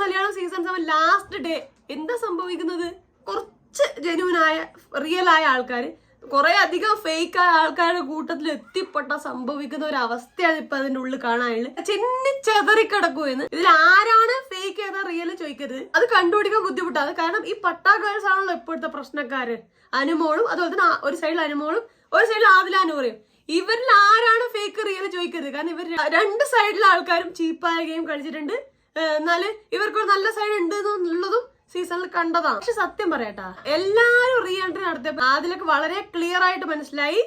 Malayalam season seven last day എന്താ സംഭവിക്കുന്നത്? കുറച്ച് ജെന്യൂനായ റിയൽ ആയ ആൾക്കാർ കുറെ അധികം ഫേക്ക് ആയ ആൾക്കാരുടെ കൂട്ടത്തിൽ എത്തിപ്പെട്ട സംഭവിക്കുന്ന ഒരു അവസ്ഥയാണ് ഇപ്പൊ അതിന്റെ ഉള്ളിൽ കാണാനുള്ളത്. ചെന്നി ചെതറിക്കിടക്കൂ എന്ന് ഇതിൽ ആരാണ് ഫേക്ക് ഏതാ റിയൽ ചോദിക്കരുത്. അത് കണ്ടുപിടിക്കാൻ ബുദ്ധിമുട്ടാണ്. കാരണം ഈ പട്ടാ ഗേൾസ് ആണല്ലോ ഇപ്പോഴത്തെ പ്രശ്നക്കാര്. അനുമോളും അതുപോലെ തന്നെ ഒരു സൈഡിൽ അനുമോളും ഒരു സൈഡിൽ ആദിലാനൂറയും ഇവരിൽ ആരാണ് ഫേക്ക് റിയൽ ചോദിക്കരുത്? കാരണം ഇവർ രണ്ട് സൈഡിലെ ആൾക്കാരും ചീപ്പായ ഗെയിം കളിച്ചിട്ടുണ്ട്. എന്നാൽ ഇവർക്കൊരു നല്ല സൈഡ് ഉണ്ട് എന്നുള്ളതും സീസണിൽ കണ്ടതാണ്. പക്ഷെ സത്യം പറയട്ടാ എല്ലാരും റീ എൻട്രി നടത്തിയപ്പോ അതിലൊക്കെ വളരെ ക്ലിയർ ആയിട്ട് മനസ്സിലായി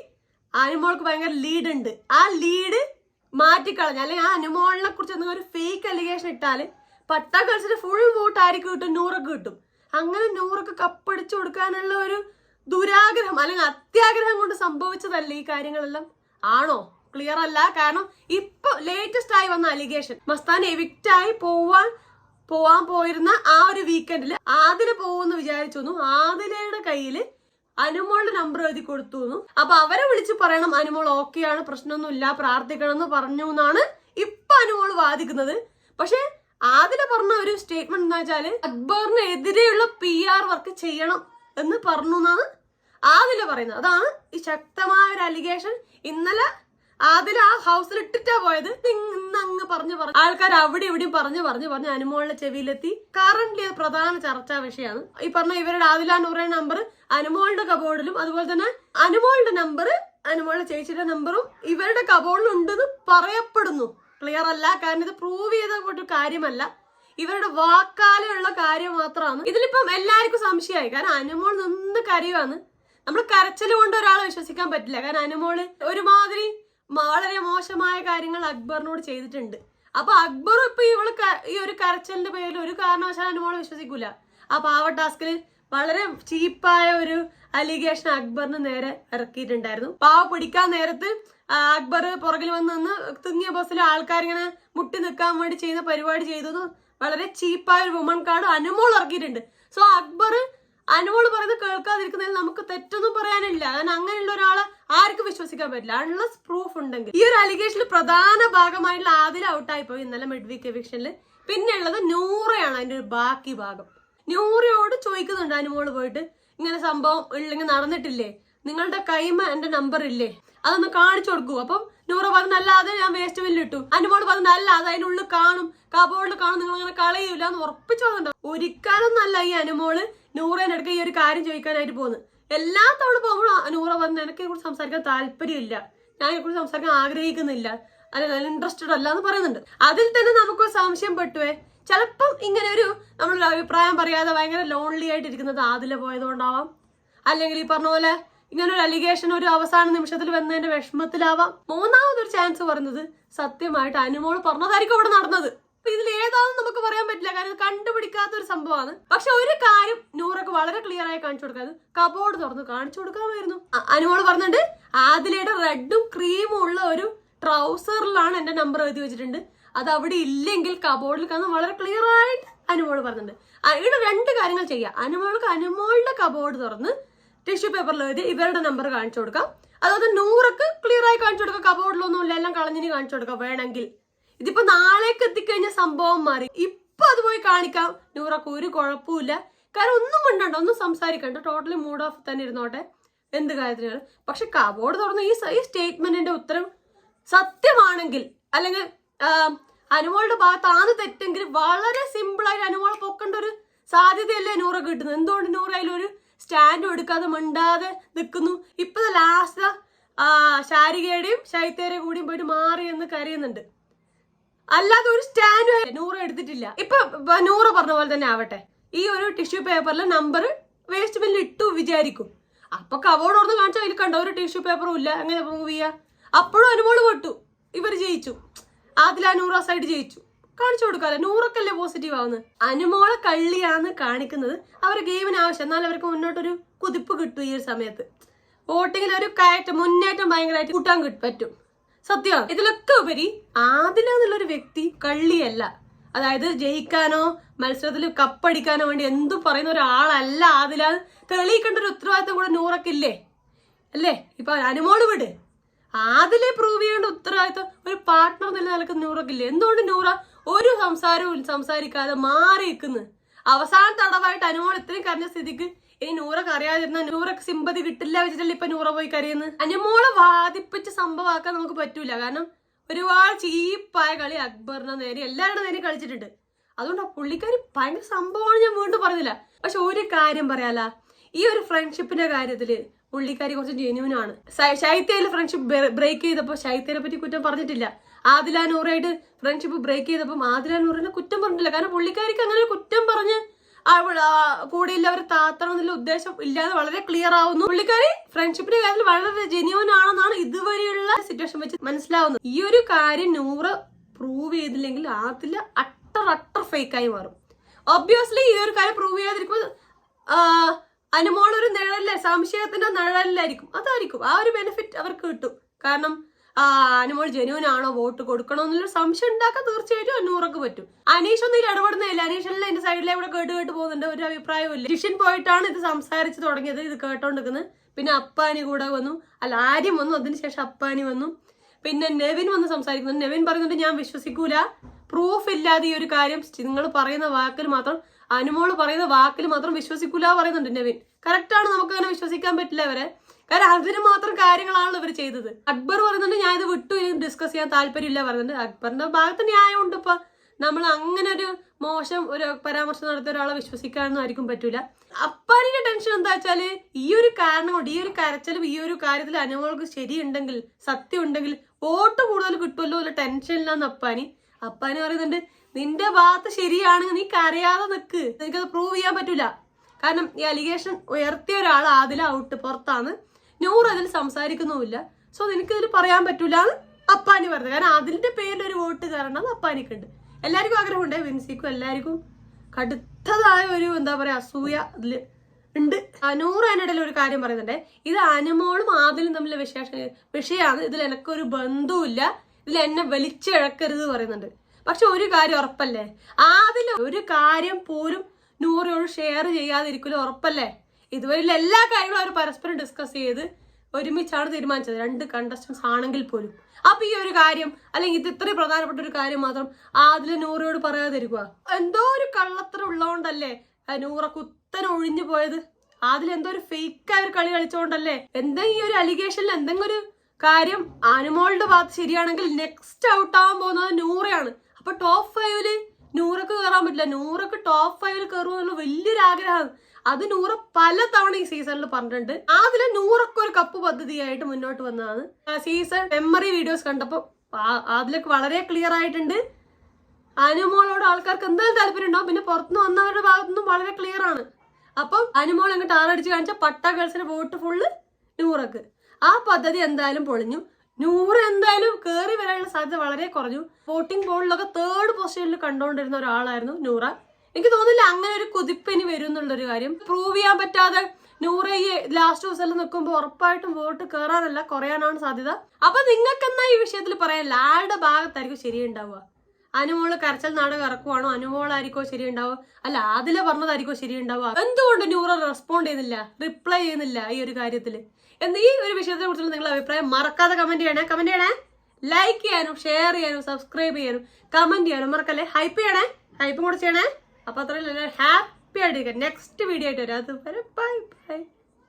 അനുമോൾക്ക് ഭയങ്കര ലീഡ് ഉണ്ട്. ആ ലീഡ് മാറ്റിക്കളഞ്ഞ. അല്ലെങ്കിൽ ആ അനുമോളിനെ കുറിച്ച് എന്തെങ്കിലും ഒരു ഫേക്ക് അലിഗേഷൻ ഇട്ടാൽ പട്ടാ കളിച്ചിട്ട് ഫുൾ വോട്ട് ആയിരിക്കും കിട്ടും? നൂറൊക്കെ കിട്ടും. അങ്ങനെ നൂറൊക്കെ കപ്പടിച്ചു കൊടുക്കാനുള്ള ഒരു ദുരാഗ്രഹം അല്ലെങ്കിൽ അത്യാഗ്രഹം കൊണ്ട് സംഭവിച്ചതല്ലേ ഈ കാര്യങ്ങളെല്ലാം. ആണോ? ക്ലിയർ അല്ല. കാരണം ഇപ്പൊ ലേറ്റസ്റ്റ് ആയി വന്ന അലിഗേഷൻ മസ്താൻ എവിക്റ്റ് ആയി പോവാൻ പോവാൻ പോയിരുന്ന ആ ഒരു വീക്കെൻഡിൽ ആദില പോകുമെന്ന് വിചാരിച്ചു ആദിലയുടെ കയ്യിൽ അനുമോളുടെ നമ്പർ എഴുതി കൊടുത്തു അപ്പൊ അവരെ വിളിച്ച് പറയണം അനുമോൾ ഓക്കെയാണ് പ്രശ്നമൊന്നുമില്ല പ്രാർത്ഥിക്കണം എന്ന് പറഞ്ഞു എന്നാണ് ഇപ്പൊ അനുമോൾ വാദിക്കുന്നത്. പക്ഷെ ആദില പറഞ്ഞ ഒരു സ്റ്റേറ്റ്മെന്റ് എന്താ വെച്ചാൽ അക്ബറിന് എതിരെയുള്ള പി ആർ വർക്ക് ചെയ്യണം എന്ന് പറഞ്ഞു എന്നാണ് ആദില പറയുന്നത്. അതാണ് ഈ ശക്തമായ ഒരു അലിഗേഷൻ ഇന്നലെ ആദില ആ ഹൗസിൽ ഇട്ടിട്ടാ പോയത്. അങ്ങ് പറഞ്ഞു പറഞ്ഞു. ആൾക്കാർ അവിടെ ഇവിടെയും പറഞ്ഞു പറഞ്ഞു പറഞ്ഞു അനുമോളിന്റെ ചെവിയിലെത്തി. കറന്റ് അത് പ്രധാന ചർച്ചാ വിഷയമാണ്. ഈ പറഞ്ഞ ഇവരുടെ ആദില നൂറ നമ്പർ അനുമോളുടെ കബോർഡിലും അതുപോലെ തന്നെ അനുമോളുടെ നമ്പർ അനുമോളുടെ ചേച്ചിയുടെ നമ്പറും ഇവരുടെ കബോർഡിലും ഉണ്ടെന്ന് പറയപ്പെടുന്നു. ക്ലിയർ അല്ല. കാരണം ഇത് പ്രൂവ് ചെയ്ത കാര്യമല്ല. ഇവരുടെ വാക്കാലുള്ള കാര്യം മാത്രമാണ്. ഇതിലിപ്പം എല്ലാവർക്കും സംശയമായി. കാരണം അനുമോൾ നിന്ന് കരയുവാണ്. നമ്മൾ കരച്ചിൽ കൊണ്ട് ഒരാളെ വിശ്വസിക്കാൻ പറ്റില്ല. കാരണം അനുമോൾ ഒരുമാതിരി വളരെ മോശമായ കാര്യങ്ങൾ അക്ബറിനോട് ചെയ്തിട്ടുണ്ട്. അപ്പൊ അക്ബർ ഇപ്പൊ ഇവൾ ഈ ഒരു കരച്ചലിന്റെ പേരിൽ ഒരു കാരണവശാലും അനുമോളെ വിശ്വസിക്കൂല. ആ പാവ ടാസ്കിൽ വളരെ ചീപ്പായ ഒരു അലിഗേഷൻ അക്ബറിന് നേരെ ഇറക്കിയിട്ടുണ്ടായിരുന്നു. പാവ പിടിക്കാൻ നേരത്ത് അക്ബർ പുറകിൽ വന്ന് നിന്ന് തിങ്ങിയ ബസ്സിൽ ആൾക്കാരിങ്ങനെ മുട്ടി നിൽക്കാൻ വേണ്ടി ചെയ്യുന്ന പരിപാടി ചെയ്തത് വളരെ ചീപ്പായ ഒരു വുമൺ കാർഡ് അനുമോൾ ഇറക്കിയിട്ടുണ്ട്. സോ അക്ബർ അനുമോൾ പറയുന്നത് കേൾക്കാതിരിക്കുന്നതിൽ നമുക്ക് തെറ്റൊന്നും പറയാനില്ല. കാരണം അങ്ങനെയുള്ള ഒരാളെ ആർക്കും വിശ്വസിക്കാൻ പറ്റില്ല. അൺലസ് പ്രൂഫ് ഉണ്ടെങ്കിൽ. ഈ ഒരു അലിഗേഷനിൽ പ്രധാന ഭാഗമായിട്ടുള്ള ആദ്യം ഔട്ടായി പോയി ഇന്നലെ മിഡ് വീക്ക് എവിക്ഷനിൽ പിന്നെ ഉള്ളത് നൂറയാണ് അതിന്റെ ഒരു ബാക്കി ഭാഗം. നൂറയോട് ചോദിക്കുന്നുണ്ട് അനുമോൾ പോയിട്ട്. ഇങ്ങനെ സംഭവം ഇല്ലെങ്കിൽ നടന്നിട്ടില്ലേ? നിങ്ങളുടെ കൈമ എന്റെ നമ്പർ ഇല്ലേ? അതൊന്ന് കാണിച്ചു കൊടുക്കൂ. അപ്പം നൂറ പറഞ്ഞു അല്ലാതെ ഞാൻ വേസ്റ്റ് ബില്ല് ഇട്ടു. അനുമോട് പറഞ്ഞു അല്ല അത് അതിനുള്ളിൽ കാണും. കബോർഡിൽ കാണും. നിങ്ങൾ അങ്ങനെ കളയൂല എന്ന് ഉറപ്പിച്ചു വന്നിട്ടുണ്ടോ ഒരിക്കലൊന്നല്ല ഈ അനുമോൾ നൂറേനടുക്ക അടുക്ക ഈ ഒരു കാര്യം ചോദിക്കാനായിട്ട് പോകുന്നത് എല്ലാ തവണ പോകുമ്പോഴും നൂറ പറഞ്ഞു എനിക്ക് ഇതിനെക്കുറിച്ച് സംസാരിക്കാൻ താല്പര്യമില്ല. ഞാൻ ഇതിനെക്കുറിച്ച് സംസാരിക്കാൻ ആഗ്രഹിക്കുന്നില്ല. അല്ലെങ്കിൽ ഇൻട്രസ്റ്റഡ് അല്ല എന്ന് പറയുന്നുണ്ട്. അതിൽ തന്നെ നമുക്ക് സംശയം പെട്ടുവേ. ചിലപ്പം ഇങ്ങനെ ഒരു നമ്മളൊരു അഭിപ്രായം പറയാതെ ഭയങ്കര ലോൺലി ആയിട്ട് ഇരിക്കുന്നത് ആദില പോയതുകൊണ്ടാവാം. അല്ലെങ്കിൽ ഈ പറഞ്ഞ പോലെ ഇങ്ങനെ ഒരു അലിഗേഷൻ ഒരു അവസാന നിമിഷത്തിൽ വന്നതിന്റെ വിഷമത്തിലാവാം. മൂന്നാമതൊരു ചാൻസ് പറഞ്ഞത് സത്യമായിട്ട് അനുമോൾ പറഞ്ഞതായിരിക്കും അവിടെ നടന്നത്. ഇതിൽ ഏതാണെന്ന് നമുക്ക് പറയാൻ പറ്റില്ല. കാരണം കണ്ടുപിടിക്കാത്ത ഒരു സംഭവമാണ്. പക്ഷെ ഒരു കാര്യം നൂറൊക്കെ വളരെ ക്ലിയർ ആയി കാണിച്ചു കൊടുക്കാൻ കബോർഡ് തുറന്ന് കാണിച്ചു കൊടുക്കാമായിരുന്നു. അനുമോൾ അനുമോൾ പറഞ്ഞിട്ടുണ്ട് ആദിലയുടെ റെഡും ക്രീമും ഉള്ള ഒരു ട്രൗസറിലാണ് എന്റെ നമ്പർ എഴുതി വെച്ചിട്ടുണ്ട്. അത് അവിടെ ഇല്ലെങ്കിൽ കബോർഡിൽ കാണാൻ വളരെ ക്ലിയർ ആയിട്ട് അനുമോൾ പറഞ്ഞിട്ടുണ്ട്. ഇവിടെ രണ്ട് കാര്യങ്ങൾ ചെയ്യാം. അനുമോൾക്ക് അനുമോളുടെ കബോർഡ് തുറന്ന് ടിഷ്യൂ പേപ്പറിൽ എഴുതി ഇവരുടെ നമ്പർ കാണിച്ചു കൊടുക്കാം. അതായത് നൂറൊക്കെ ക്ലിയർ ആയി കാണിച്ചു കൊടുക്കാം. കബോർഡിലൊന്നും ഇല്ല എല്ലാം കളഞ്ഞിന് കാണിച്ചു കൊടുക്കാം വേണമെങ്കിൽ. ഇതിപ്പോ നാളേക്ക് എത്തിക്കഴിഞ്ഞ സംഭവം മാറി. ഇപ്പൊ അത് പോയി കാണിക്കാം. നൂറൊക്കെ ഒരു കുഴപ്പമില്ല കാരണം ഒന്നും മിണ്ടണ്ട. ഒന്നും സംസാരിക്കണ്ട. ടോട്ടലി മൂഡ് ഓഫ് തന്നെ ഇരുന്നോട്ടെ. എന്ത് കാര്യത്തിനാണ്? പക്ഷെ കബോർഡ് തുറന്ന ഈ ഈ സ്റ്റേറ്റ്മെന്റിന്റെ ഉത്തരം സത്യമാണെങ്കിൽ അല്ലെങ്കിൽ അനുമോളുടെ ഭാഗത്താണ് തെറ്റെങ്കിൽ വളരെ സിമ്പിൾ ആയിട്ട് അനുമോളെ പൊക്കേണ്ട ഒരു സാധ്യതയല്ലേ നൂറ കിട്ടുന്നത്. എന്തുകൊണ്ട് നൂറ അതിലൊരു സ്റ്റാൻഡും കൊടുക്കാതെ മിണ്ടാതെ നിൽക്കുന്നു. ഇപ്പൊ ലാസ്റ്റ് ആ ശാരികയുടെയും ശൈത്യയുടെയും കൂടിയും പോയിട്ട് മാറി എന്ന് കരയുന്നുണ്ട്. അല്ലാതെ ഒരു സ്റ്റാൻഡ് നൂറ് എടുത്തിട്ടില്ല. ഇപ്പൊ നൂറ് പറഞ്ഞ പോലെ തന്നെ ആവട്ടെ. ഈ ഒരു ടിഷ്യൂ പേപ്പറിലെ നമ്പർ വേസ്റ്റ് ബില്ലിൽ ഇട്ടു വിചാരിക്കും. അപ്പൊ കവോർഡ് ഓർന്ന് കാണിച്ചാൽ അതിൽ കണ്ടോ? ഒരു ടിഷ്യൂ പേപ്പറും ഇല്ല. എങ്ങനെ പ്രൂവ് ചെയ്യാ അപ്പോഴും അനുമോൾ പൊട്ടു. ഇവർ ജയിച്ചു. അതിൽ ആ നൂറ് സൈഡ് ജയിച്ചു. കാണിച്ചു കൊടുക്കാല്ലേ നൂറൊക്കല്ലേ പോസിറ്റീവ് ആവുന്നത്? അനുമോളെ കള്ളിയാന്ന് കാണിക്കുന്നത് അവരെ ഗെയിമിന് ആവശ്യം. എന്നാൽ അവർക്ക് മുന്നോട്ടൊരു കുതിപ്പ് കിട്ടും ഈ ഒരു സമയത്ത്. വോട്ടിങ്ങിൽ ഒരു കയറ്റം മുന്നേറ്റം ഭയങ്കരമായിട്ട് കൂട്ടാൻ കിട്ടും പറ്റും. സത്യം. ഇതിലൊക്കെ ഉപരി ആദില എന്നുള്ളൊരു വ്യക്തി കള്ളിയല്ല. അതായത് ജയിക്കാനോ മത്സരത്തിൽ കപ്പടിക്കാനോ വേണ്ടി എന്തും പറയുന്ന ഒരാളല്ല ആദില. തെളിയിക്കേണ്ട ഒരു ഉത്തരവാദിത്തം കൂടെ നൂറക്കില്ലേ അല്ലേ? ഇപ്പൊ അനുമോൾ വിട്. ആദിലെ പ്രൂവ് ചെയ്യേണ്ട ഉത്തരവാദിത്തം ഒരു പാർട്ട്ണർ നിലനിൽക്കുന്ന നൂറക്കില്ലേ എന്തുകൊണ്ട് നൂറ ഒരു സംസാരവും സംസാരിക്കാതെ മാറി നിൽക്കുന്നു. അവസാന തടവായിട്ട് അനുമോൾ ഇത്രയും കരഞ്ഞ സ്ഥിതിക്ക് ഇനി നൂറൊക്കെ അറിയാതിരുന്ന നൂറൊക്കെ സിമ്പതി കിട്ടില്ല വെച്ചിട്ടല്ലേ ഇപ്പൊ നൂറ പോയി കരയുന്നത്? അനുമോളെ വാദിപ്പിച്ച് സംഭവമാക്കാൻ നമുക്ക് പറ്റൂല. കാരണം ഒരുപാട് ചീപ്പായ കളി അക്ബറിന്റെ നേരെ എല്ലാവരുടെ നേരെ കളിച്ചിട്ടുണ്ട്. അതുകൊണ്ട് ആ പുള്ളിക്കാരി ഭയങ്കര സംഭവമാണ് ഞാൻ വീണ്ടും പറഞ്ഞില്ല. പക്ഷെ ഒരു കാര്യം പറയാല. ഈ ഒരു ഫ്രണ്ട്ഷിപ്പിന്റെ കാര്യത്തിൽ പുള്ളിക്കാരി കുറച്ച് ജെന്യൂൻ ആണ്. ശൈത്യയിൽ ഫ്രണ്ട്ഷിപ്പ് ബ്രേക്ക് ചെയ്തപ്പോൾ ശൈത്യനെ പറ്റി കുറ്റം പറഞ്ഞിട്ടില്ല. ആദില നൂറായിട്ട് ഫ്രണ്ട്ഷിപ്പ് ബ്രേക്ക് ചെയ്തപ്പം ആദില നൂറിനെ കുറ്റം പറഞ്ഞില്ല. കാരണം പുള്ളിക്കാരിക്ക് അങ്ങനെ കുറ്റം പറഞ്ഞ് അവൾ കൂടെയുള്ളവർ താത്തണം എന്നുള്ള ഉദ്ദേശം ഇല്ലാതെ വളരെ ക്ലിയർ ആവുന്നു. പുള്ളിക്കാരി ഫ്രണ്ട്ഷിപ്പിന്റെ കാര്യത്തിൽ വളരെ ജെന്യൂൻ ആണെന്നാണ് ഇതുവരെയുള്ള സിറ്റുവേഷൻ വെച്ച് മനസ്സിലാവുന്നത്. ഈ ഒരു കാര്യം നൂറ് പ്രൂവ് ചെയ്തില്ലെങ്കിൽ ആദില അട്ടർ അട്ടർ ഫേക്കായി മാറും. ഒബ്വിയസ്ലി ഈ ഒരു കാര്യം പ്രൂവ് ചെയ്യാതിരിക്കുമ്പോൾ അനുമോളൊരു ഒരു നിഴലിലെ സംശയത്തിന്റെ നിഴലിലായിരിക്കും അതായിരിക്കും. ആ ഒരു ബെനിഫിറ്റ് അവർക്ക് കിട്ടും. കാരണം അനുമോൾ ആണോ വോട്ട് കൊടുക്കണോ എന്നുള്ളൊരു സംശയം ഉണ്ടാക്കാൻ തീർച്ചയായിട്ടും അന്നൂറൊക്കെ പറ്റും. അനീഷ് ഒന്നും ഇതിൽ ഇടപെടുന്നില്ല. അനീഷെല്ലാം എന്റെ സൈഡിലെ ഇവിടെ കേട്ട് കേട്ട് പോകുന്നുണ്ട് ഒരു അഭിപ്രായവും ഇല്ല. പോയിട്ടാണ് ഇത് സംസാരിച്ച് തുടങ്ങിയത് ഇത് കേട്ടോണ്ടിരിക്കുന്നത് പിന്നെ അപ്പാനി കൂടെ വന്നു. അല്ല ആര്യം വന്നു അതിനുശേഷം അപ്പാനി വന്നു. പിന്നെ നെവിൻ വന്ന് സംസാരിക്കുന്നു നെവിൻ പറയുന്നുണ്ട് ഞാൻ വിശ്വസിക്കൂല. പ്രൂഫ് ഇല്ലാതെ ഈ ഒരു കാര്യം നിങ്ങൾ പറയുന്ന വാക്കിൽ മാത്രം അനുമോൾ പറയുന്ന വാക്കിൽ മാത്രം വിശ്വസിക്കൂല പറയുന്നുണ്ട് നെവിൻ. കറക്റ്റ് ആണ് നമുക്ക് അങ്ങനെ വിശ്വസിക്കാൻ പറ്റില്ല അവരെ കാരണം അതിന് മാത്രം കാര്യങ്ങളാണല്ലോ ഇവർ ചെയ്തത്. അക്ബർ പറയുന്നുണ്ട് ഞാൻ ഇത് വിട്ടു ഇനി ഡിസ്കസ് ചെയ്യാൻ താല്പര്യമില്ല പറയുന്നുണ്ട് അക്ബറിന്റെ ഭാഗത്ത് ന്യായമുണ്ട് ഇപ്പൊ. നമ്മൾ അങ്ങനെ ഒരു മോശം ഒരു പരാമർശം നടത്തിയ ഒരാളെ വിശ്വസിക്കാനൊന്നും ആയിരിക്കും പറ്റൂല. അപ്പാനിന്റെ ടെൻഷൻ എന്താ വെച്ചാൽ ഈ ഒരു കാരണം കൊണ്ട് ഈ ഒരു കരച്ചലും ഈ ഒരു കാര്യത്തിൽ അനുമോൾക്ക് ശരിയുണ്ടെങ്കിൽ സത്യം ഉണ്ടെങ്കിൽ വോട്ട് കൂടുതൽ കിട്ടുമല്ലോ അല്ല ടെൻഷനില്ലാന്ന് അപ്പാനി. അപ്പാനി പറയുന്നുണ്ട് നിന്റെ ഭാഗത്ത് ശരിയാണെങ്കിൽ നീ കരയാതെ നിക്ക്. നിനക്കത് പ്രൂവ് ചെയ്യാൻ പറ്റൂല. കാരണം ഈ അലിഗേഷൻ ഉയർത്തിയ ഒരാൾ ആദില ഔട്ട് പുറത്താണ്. നൂറ് അതിൽ സംസാരിക്കുന്നുമില്ല. സോ നിനക്കിതിൽ പറയാൻ പറ്റൂല എന്ന് അപ്പാനി പറഞ്ഞത് കാരണം അതിന്റെ പേരിൽ ഒരു വോട്ട് കാരണം അത് അപ്പാനിക്കുണ്ട് എല്ലാവർക്കും ആഗ്രഹമുണ്ട്. വിൻസിക്കും എല്ലാവർക്കും കടുത്തതായ ഒരു എന്താ പറയാ അസൂയ ഇതിൽ ഉണ്ട്. നൂറ് അതിനിടയിൽ ഒരു കാര്യം പറയുന്നുണ്ട്. ഇത് അനുമോളും ആദിലും തമ്മിലെ വിശേഷ വിഷയമാണ്. ഇതിൽ എനക്കൊരു ബന്ധവുമില്ല. ഇതിൽ എന്നെ വലിച്ചിഴക്കരുത് പറയുന്നുണ്ട്. പക്ഷെ ഒരു കാര്യം ഉറപ്പല്ലേ? ആദിൽ ഒരു കാര്യം പോലും നൂറിനോട് ഷെയർ ചെയ്യാതിരിക്കലും ഉറപ്പല്ലേ? ഇതുവരെയുള്ള എല്ലാ കാര്യങ്ങളും അവർ പരസ്പരം ഡിസ്കസ് ചെയ്ത് ഒരുമിച്ചാണ് തീരുമാനിച്ചത്. രണ്ട് കണ്ടസ്റ്റൻസ് ആണെങ്കിൽ പോലും. അപ്പൊ ഈ ഒരു കാര്യം അല്ലെങ്കിൽ ഇത് ഇത്രയും പ്രധാനപ്പെട്ട ഒരു കാര്യം മാത്രം ആദില നൂറയോട് പറയാതിരിക്കുക എന്തോ ഒരു കള്ളത്തരം ഉള്ളതുകൊണ്ടല്ലേ നൂറ കുത്തനെ ഒഴിഞ്ഞു പോയത്? ആദിൽ എന്തോ ഒരു ഫേക്ക് ആയ ഒരു കളി കളിച്ചോണ്ടല്ലേ എന്തെങ്കിലും ഈ ഒരു അലിഗേഷനിൽ എന്തെങ്കിലും ഒരു കാര്യം അനുമോളുടെ ഭാഗത്ത് ശരിയാണെങ്കിൽ നെക്സ്റ്റ് ഔട്ട് ആവാൻ പോകുന്നത് നൂറയാണ്. അപ്പൊ ടോപ്പ് ഫൈവിൽ നൂറക്ക് കയറാൻ പറ്റില്ല. നൂറക്ക് ടോപ്പ് ഫൈവിൽ കയറുമെന്നുള്ള വലിയൊരു ആഗ്രഹമാണ് അത് നൂറ് പല തവണ ഈ സീസണിൽ പറഞ്ഞിട്ടുണ്ട്. അതിൽ നൂറൊക്കെ ഒരു കപ്പ് പദ്ധതിയായിട്ട് മുന്നോട്ട് വന്നതാണ്. സീസൺ മെമ്മറി വീഡിയോസ് കണ്ടപ്പോൾ അതിലൊക്കെ വളരെ ക്ലിയർ ആയിട്ടുണ്ട്. അനുമോളോട് ആൾക്കാർക്ക് എന്തായാലും താല്പര്യം ഉണ്ടാവും. പിന്നെ പുറത്തുനിന്ന് വന്നവരുടെ ഭാഗത്തുനിന്നും വളരെ ക്ലിയർ ആണ്. അപ്പം അനുമോൾ അങ്ങോട്ട് ആറടിച്ച് കാണിച്ച പട്ട ഗേൾസിന് വോട്ട് ഫുള്ള് നൂറക്ക്. ആ പദ്ധതി എന്തായാലും പൊളിഞ്ഞു. നൂറ് എന്തായാലും കയറി വരാനുള്ള സാധ്യത വളരെ കുറഞ്ഞു. വോട്ടിംഗ് പോളിലൊക്കെ തേർഡ് പൊസിഷനിൽ കണ്ടുകൊണ്ടിരുന്ന ഒരാളായിരുന്നു നൂറ. എനിക്ക് തോന്നുന്നില്ല അങ്ങനെ ഒരു കുതിപ്പ് ഇനി വരും എന്നുള്ളൊരു കാര്യം. പ്രൂവ് ചെയ്യാൻ പറ്റാതെ നൂറയെ ഈ ലാസ്റ്റ് ദിവസത്തിൽ നിൽക്കുമ്പോൾ ഉറപ്പായിട്ടും വോട്ട് കയറാനല്ല കുറയാനാണ് സാധ്യത. അപ്പൊ നിങ്ങൾക്ക് എന്നാ ഈ വിഷയത്തിൽ പറയാനില്ല ലാളുടെ ഭാഗത്തായിരിക്കും ശരിയുണ്ടാവുക. അനുമോൾ കരച്ചൽ നാടകം ഇറക്കുവാണോ? അനുമോളായിരിക്കോ ശരിയുണ്ടാവുക? അല്ല അതിലെ പറഞ്ഞതായിരിക്കോ ശരിയുണ്ടാവുക? എന്തുകൊണ്ട് ന്യൂറ റെസ്പോണ്ട് ചെയ്യുന്നില്ല റിപ്ലൈ ചെയ്യുന്നില്ല ഈ ഒരു കാര്യത്തിൽ എന്ന് ഈ ഒരു വിഷയത്തെ കുറിച്ചുള്ള നിങ്ങളുടെ അഭിപ്രായം മറക്കാതെ കമന്റ് ചെയ്യണേ. കമന്റ് ചെയ്യണേ. ലൈക്ക് ചെയ്യാനും ഷെയർ ചെയ്യാനും സബ്സ്ക്രൈബ് ചെയ്യാനും കമന്റ് ചെയ്യാനും മറക്കല്ലേ? ഹൈപ്പ് ചെയ്യണേ. ഹൈപ്പ് കൂടെ ചെയ്യണേ. അപ്പൊ അത്രയും ഹാപ്പി ആയിട്ട് നെക്സ്റ്റ് വീഡിയോ ആയിട്ട് വരാം. അതുവരെ ബൈ ബൈ